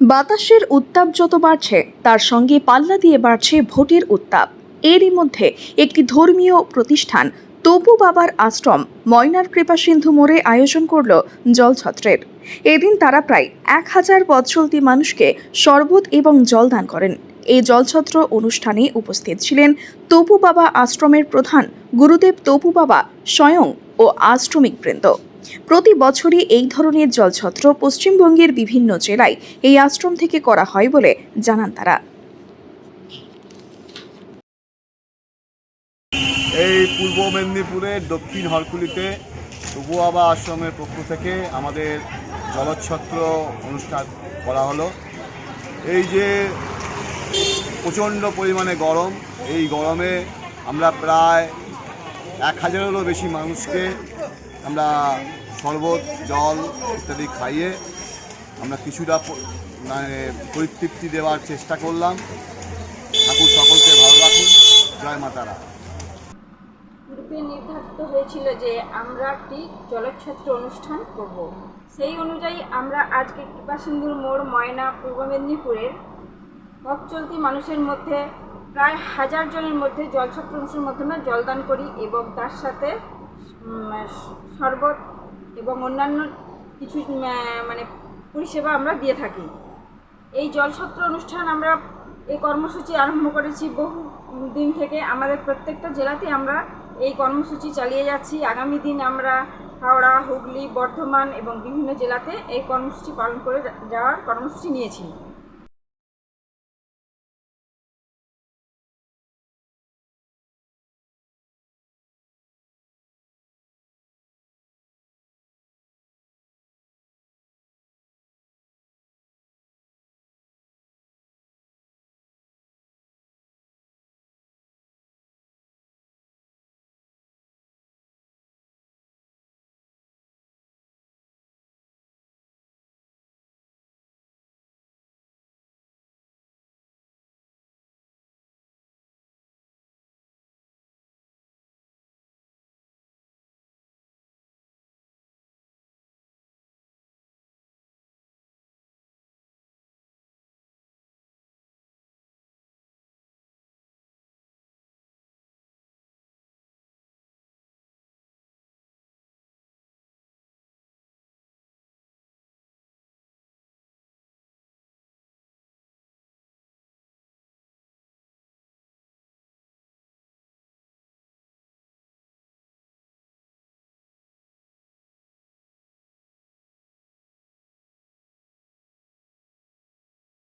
বাতাসের উত্তাপ যত বাড়ছে, তার সঙ্গে পাল্লা দিয়ে বাড়ছে ভোটের উত্তাপ। এরই মধ্যে একটি ধর্মীয় প্রতিষ্ঠান তপু বাবার আশ্রম, ময়নার কৃপা সিন্ধু মোড়ে আয়োজন করল জলছত্রের। এদিন তারা প্রায় এক হাজার পথ চলতি মানুষকে শরবত এবং জল দান করেন। এই জলছত্র অনুষ্ঠানে উপস্থিত ছিলেন তপু বাবা আশ্রমের প্রধান গুরুদেব তপু বাবা স্বয়ং ও আশ্রমিক বৃন্দ। প্রতি বছরই এই ধরনের জলছত্র পশ্চিমবঙ্গের বিভিন্ন জেলায় এই আশ্রম থেকে করা হয় বলে জানান তারা। এই পূর্ব মেদিনীপুরের দক্ষিণ হরকুলিতে তবু বাবা আশ্রমের পক্ষ থেকে আমাদের জলচ্ছত্র অনুষ্ঠান করা হলো। এই যে প্রচণ্ড পরিমাণে গরম, এই গরমে আমরা প্রায় এক হাজারেরও বেশি মানুষকে আমরা শরবত, জল ইত্যাদি খাইয়ে আমরা কিছুটা মানে পরিতৃপ্তি দেওয়ার চেষ্টা করলাম। ঠাকুর সকলকে ভালো রাখুন। জয় মাতারা পূর্বে নির্ধারিত হয়েছিল যে আমরা একটি জলচ্ছত্র অনুষ্ঠান করব। সেই অনুযায়ী আমরা আজকে কৃপাসিন্ধুর মোড় ময়না, পূর্ব মেদিনীপুরের পথ চলতি মানুষের মধ্যে প্রায় হাজার জনের মধ্যে জলছত্র অনুষ্ঠানের মাধ্যমে জলদান করি এবং তার সাথে শরবত এবং অন্যান্য কিছু মানে পরিষেবা আমরা দিয়ে থাকি। এই জলসত্র অনুষ্ঠান আমরা এই কর্মসূচি আরম্ভ করেছি বহু দিন থেকে। আমাদের প্রত্যেকটা জেলাতে আমরা এই কর্মসূচি চালিয়ে যাচ্ছি। আগামী দিন আমরা হাওড়া, হুগলি, বর্ধমান এবং বিভিন্ন জেলাতে এই কর্মসূচি পালন করে যাওয়ার কর্মসূচি নিয়েছি।